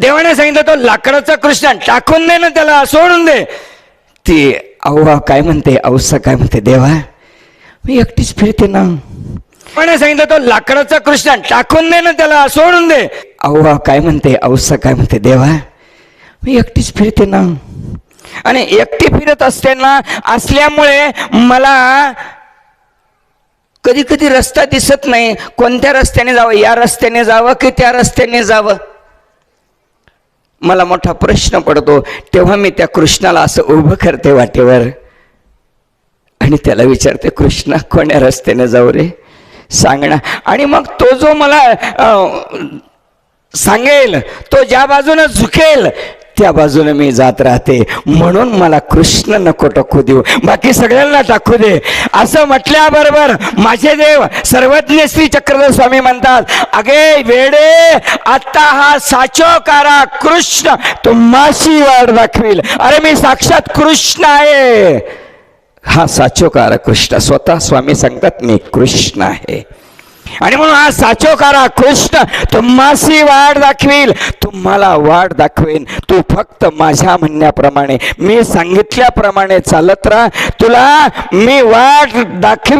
देवाने सांगितलं तो लाकडाचा कृष्ण टाकून दे ना त्याला सोडून दे. ती अव्वा काय म्हणते औसा काय म्हणते देवा मी एकटीच फिरते ना. देवाने सांगितलं तो लाकडाचा कृष्ण टाकून दे ना त्याला सोडून दे. अव्वा काय म्हणते औसा काय म्हणते देवा मी एकटीच फिरते ना. आणि एकटी फिरत असते ना असल्यामुळे मला कधी कधी रस्ता दिसत नाही. कोणत्या रस्त्याने जावं? या रस्त्याने जावं की त्या रस्त्याने जावं? मला मोठा प्रश्न पडतो तेव्हा मी त्या कृष्णाला असं उभं करते वाटेवर. आणि त्याला विचारते कृष्णा कोण्या रस्त्याने जाऊ रे? सांग ना. आणि मग तो जो मला सांगेल तो ज्या बाजूने झुकेल त्या बाजूने मी जात राहते. म्हणून मला कृष्ण नको टाकू देऊ. बाकी सगळ्यांना टाकू दे. असं म्हटल्याबरोबर माझे देव सर्वज्ञ श्री चक्रधर स्वामी म्हणतात अगे वेडे आता हा साचोकारा कृष्ण तुम्हाशी वाढ दाखवील. अरे मी साक्षात कृष्ण आहे. हा साचोकार कृष्ण स्वतः स्वामी सांगतात मी कृष्ण आहे. आणि म्हणून हा साचोकारा कृष्ण तुम्हाशी वाट दाखवील. तुम्हाला वाट दाखवेन. तू फक्त माझ्या म्हणण्याप्रमाणे मी सांगितल्याप्रमाणे चालत राहा. तुला मी वाट दाखवी